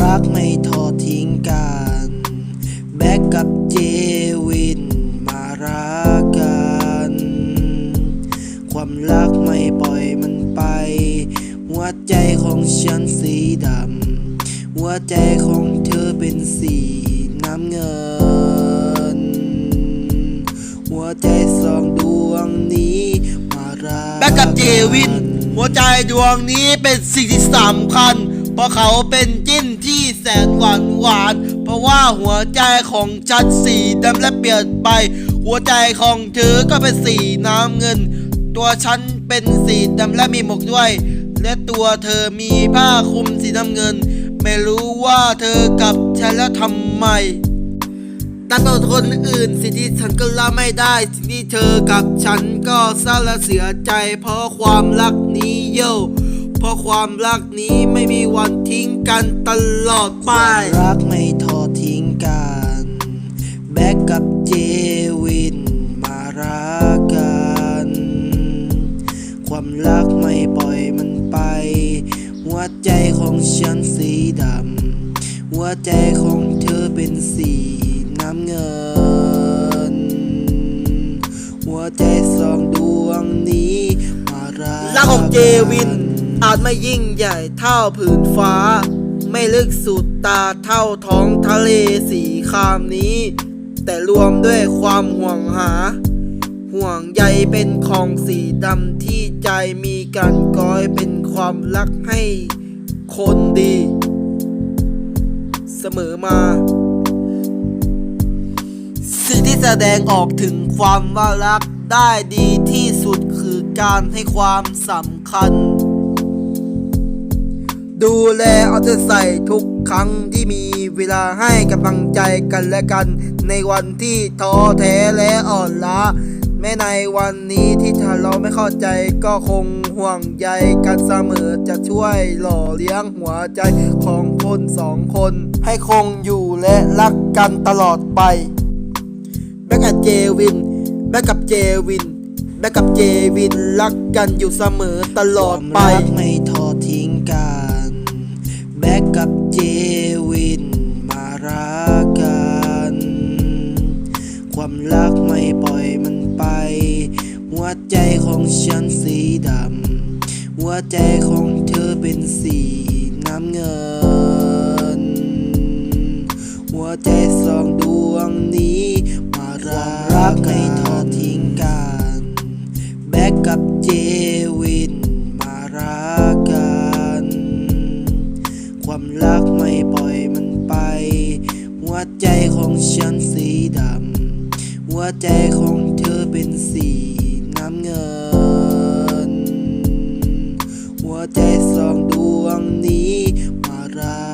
รักไม่ทอทิ้งกัน แบกกับเจวินมารักกัน ความรักไม่ปล่อยมันไป หัวใจของฉันสีดำ หัวใจของเธอเป็นสีน้ำเงิน หัวใจสองดวงนี้มารักแบกกับเจวิน หัวใจดวงนี้เป็นสิ่งที่สำคัญ เพราะเขาเป็นจิ้นที่แสนหวานหวาน เพราะว่าหัวใจของฉันสีดำและเปลี่ยนไป หัวใจของเธอก็เป็นสีน้ำเงิน ตัวฉันเป็นสีดำและมีหมวกด้วย และตัวเธอมีผ้าคลุมสีน้ำเงิน ไม่รู้ว่าเธอกับฉันแล้วทำไมแต่ต่อคนอื่นสิ่งที่ฉันก็รับไม่ได้ สิ่งที่เธอกับฉันก็เศร้าและเสียใจ เพราะความรักนี้โย เพราะความรักนี้ไม่มีวันทิ้งกันตลอดไป รักไม่ทอดทิ้งกัน แบ็กกับเจวินมารักกัน ความรักไม่ปล่อยมันไป หัวใจของฉันสีดำ หัวใจของเธอเป็นสีน้ำเงิน หัวใจสองดวงนี้มารักรักของเจวิน อาจไม่ยิ่งใหญ่เท่าผืนฟ้า ไม่ลึกสุดตาเท่าท้องทะเลสีคามนี้ แต่รวมด้วยความห่วงหา ห่วงใยเป็นของสีดำที่ใจมีการก้อยเป็นความรักให้คนดี เสมอมาสิ่งที่แสดงออกถึงความว่ารักได้ดีที่สุดคือการให้ความสำคัญ ดูแลเอาใจใส่ทุกครั้งที่มีเวลาให้กำลังใจกันและกัน ในวันที่ท้อแท้และอ่อนล้า แม้ในวันนี้ที่ถ้าเราไม่เข้าใจก็คงห่วงใยกันเสมอจะช่วยหล่อเลี้ยงหัวใจของคนสองคน ให้คงอยู่และรักกันตลอดไปแบ็กกับเจวินแบ็กกับเจวินแบ็กกับเจวินรักกันอยู่เสมอตลอดไปไม่ท กับเจวินมารักกัน ความรักไม่ปล่อยมันไป หัวใจของฉันสีดำ หัวใจของเธอเป็นสีน้ำเงิน หัวใจสองดวงนี้ มารักไม่ทอดทิ้งกัน แบกกับเจ ความรักไม่ปล่อยมันไป หัวใจของฉันสีดำ หัวใจของเธอเป็นสีน้ำเงิน หัวใจสองดวงนี้มารัก